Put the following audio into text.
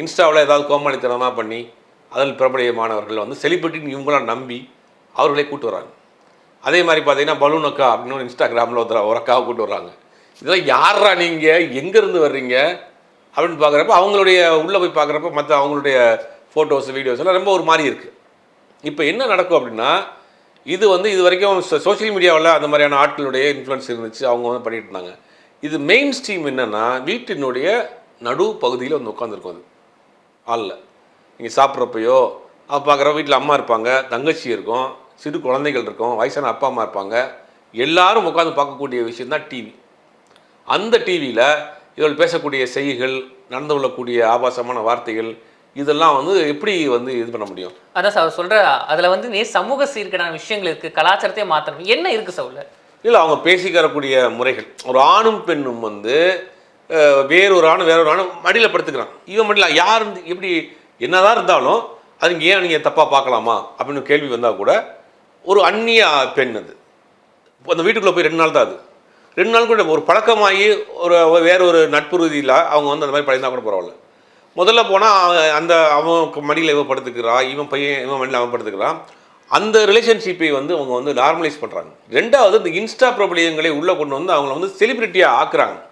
இன்ஸ்டாவில் ஏதாவது கோமாளித்தனமாக பண்ணி அதில் பிரபலியமானவர்கள் வந்து செலிபிரிட்டின்னு இவங்களாம் நம்பி அவர்களே கூட்டு வராங்க. அதே மாதிரி பார்த்தீங்கன்னா பலூன் அக்கா அப்படின்னு ஒரு இன்ஸ்டாகிராமில் ஒருத்தர் ஒரு அக்காவை கூட்டு வர்றாங்க. இதெல்லாம் யாரா நீங்கள் எங்கேருந்து வர்றீங்க? அப்படின்னு பார்க்குறப்ப அவங்களுடைய உள்ளே போய் பார்க்குறப்ப மற்ற அவங்களுடைய ஃபோட்டோஸ் வீடியோஸ் எல்லாம் ரொம்ப ஒரு மாதிரி இருக்குது இப்போ என்ன நடக்கும் அப்படின்னா இது வந்து இது வரைக்கும் சோஷியல் மீடியாவில் அந்த மாதிரியான ஆட்களுடைய இன்ஃப்ளூயன்ஸ் இருந்துச்சு அவங்க வந்து பண்ணிட்டு இருந்தாங்க. இது மெயின் ஸ்ட்ரீம் என்னென்னா வீட்டினுடைய நடு பகுதியில் வந்து உட்காந்துருக்கும் அது. ஆளில். நீங்கள் சாப்பிட்றப்பையோ அப்போ பார்க்குற வீட்டில் அம்மா இருப்பாங்க தங்கச்சி இருக்கும் சிறு குழந்தைகள் இருக்கும் வயசான அப்பா அம்மா இருப்பாங்க. எல்லாரும் உட்காந்து பார்க்கக்கூடிய விஷயம் தான் டிவி அந்த டிவியில் இவர்கள் பேசக்கூடிய செய்திகள் நடந்து கொள்ளக்கூடிய ஆபாசமான வார்த்தைகள் இதெல்லாம் வந்து எப்படி வந்து இது பண்ண முடியும்? அதான் சார் அவர் சொல்ற அதுல வந்து நீ சமூக சீர்கேடான விஷயங்கள் இருக்கு கலாச்சாரத்தையே மாத்தணும். என்ன இருக்கு சார் உள்ள? இல்லை அவங்க பேசிக்கிறக்கூடிய முறைகள். ஒரு ஆணும் பெண்ணும் வந்து வேறொரு ஆணும் வேறொரு ஆணும் மடியில் படுத்துக்கிறான். இவன் மடியில் யார் இருந்து- எப்படி என்னதான் இருந்தாலும் அது ஏன் நீங்கள் தப்பாக பார்க்கலாமா? அப்படின்னு கேள்வி வந்தால் கூட ஒரு அந்நிய பெண் அது. அந்த வீட்டுக்குள்ளே போய் ரெண்டு நாள் தான் அது. ரெண்டு நாள் கூட ஒரு பழக்கமாகி ஒரு வேற ஒரு நட்பு ரீதியில் அவங்க வந்து அந்த மாதிரி பழகினா கூட பரவாயில்ல. முதல்ல போனால் அந்த அவன் மடியில் இவன் படுத்துக்கிறான் இவன் பையன் இவன் மடியில் அவன் படுத்துக்கிறான். அந்த ரிலேஷன்ஷிப்பை வந்து அவங்க வந்து நார்மலைஸ் பண்ணுறாங்க ரெண்டாவது இந்த இன்ஸ்டா பிரபலியங்களை உள்ளே கொண்டு வந்து அவங்கள வந்து செலிபிரிட்டியாக ஆக்குறாங்க.